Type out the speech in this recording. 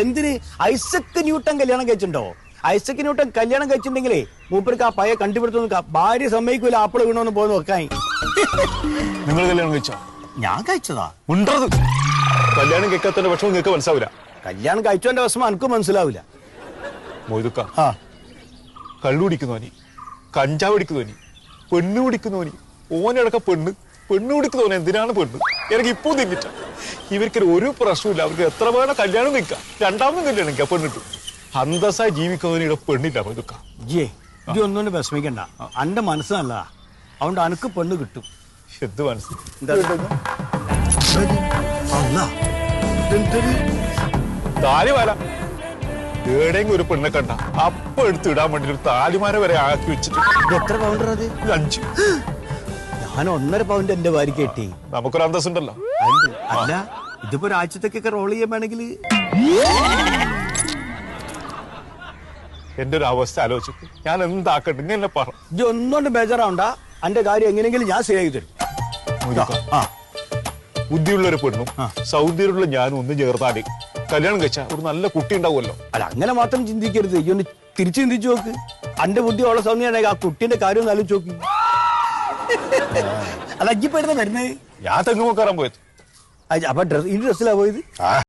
എന്തിന് Isaac Newton കല്യാണം കഴിച്ചിട്ടുണ്ടോ? ഐസക് ന്യൂട്ടൻ കല്യാണം കഴിച്ചിട്ടുണ്ടെങ്കിലേ മൂപ്പർക്ക് ആ പയ കണ്ടുപിടുത്തൊന്നും ഭാര്യ സമ്മതിക്കൂല ആപ്പിൾ വീണോന്ന് പോയി നോക്കാൻ നിങ്ങൾ കല്യാണം കഴിച്ചോ? ഞാൻ കഴിച്ചതാ. ഉണ്ടത്. കല്യാണം കേൾക്കാത്തതിന്റെ വിഷമം നിങ്ങൾക്ക് മനസ്സിലാവില്ല കല്യാണം കഴിച്ചോന്റെ വിഷമം എനിക്ക് മനസ്സിലാവില്ല മൊയ്തുക്ക. ആ. കള്ളു കുടിക്കുന്നവനി കഞ്ചാവ് അടിക്കുന്നവനി പെണ്ണ് ഓനടക്ക പെണ്ണ്. പെണ്ണ് കുടിക്കുന്നോനെ എന്തിനാണ് പെണ്ണ്? എനിക്ക് ഇപ്പോ തിന്നിട്ട. ഇവർക്ക് ഒരു പ്രശ്നമില്ല അവർക്ക് എത്ര വേണം കല്യാണം നിൽക്കാം രണ്ടാമതും കല്യാണം നിൽക്കാം പെണ്ണിട്ടു അന്തസ്സായി ജീവിക്കുന്നവനിടെ പെണ്ണില്ല. മൊയ്തുക്ക ജിയേ ഇത് ഒന്നും വിഷമിക്കണ്ട. അന്റെ മനസ്സ് നല്ലതാ. അതുകൊണ്ട് അനക്ക് പെണ്ണ് കിട്ടും. എന്ത് മനസ്സ്? താലിമാല. ഒരു പെണ്ണെ കണ്ട. അപ്പൊ എടുത്ത് ഇടാൻ വേണ്ടി ഒരു താലിമാല വരെ ആക്കി വെച്ചിട്ട്. എത്ര പൗണ്ടർ അത്? അഞ്ച്. ഞാൻ ഒന്നര പൗണ്ട് എന്റെ വാരി കെട്ടി. നമുക്കൊരു അന്തസ്സുണ്ടല്ലോ. അല്ല. ഇതിപ്പോ രാജ്യത്തേക്കൊക്കെ റോൾ ചെയ്യാൻ വേണമെങ്കിൽ എന്റെ ഒരു അവസ്ഥ ആലോചിച്ചു ഞാൻ എന്താക്കട്ടെ? ഇങ്ങനെ പറ. ഇത് ഒന്നുകൊണ്ട് ബേജാറാവണ്ട. അന്റെ കാര്യം എങ്ങനെയെങ്കിലും ഞാൻ ശരിയാക്കി തരും. ബുദ്ധിയുള്ളൊരു ആ പെണ്ണും ആ. സൗന്ദര്യമുള്ള ഞാനും ഒന്ന് ചേർത്താടി. കല്യാണം കഴിച്ച ഒരു നല്ല കുട്ടി ഉണ്ടാവുമല്ലോ. അല്ല അങ്ങനെ മാത്രം ചിന്തിക്കരുത്. ഈ ഒന്ന് തിരിച്ചു ചിന്തിച്ചു നോക്ക്. അന്റെ ബുദ്ധി ഉള്ള സൗന്ദര്യം ആ കുട്ടീന്റെ കാര്യം ഒന്ന് ആലോചിച്ച് നോക്ക്. അല്ല അജ്ജിപ്പെടുന്ന വരുന്നത്? ഞാൻ തെങ്ങ് നോക്കാറാൻ പോയത്. അജ്ജ് അപ്പൊ ഡ്രസ് ഈ ഡ്രസ്സിലാ പോയത് ആ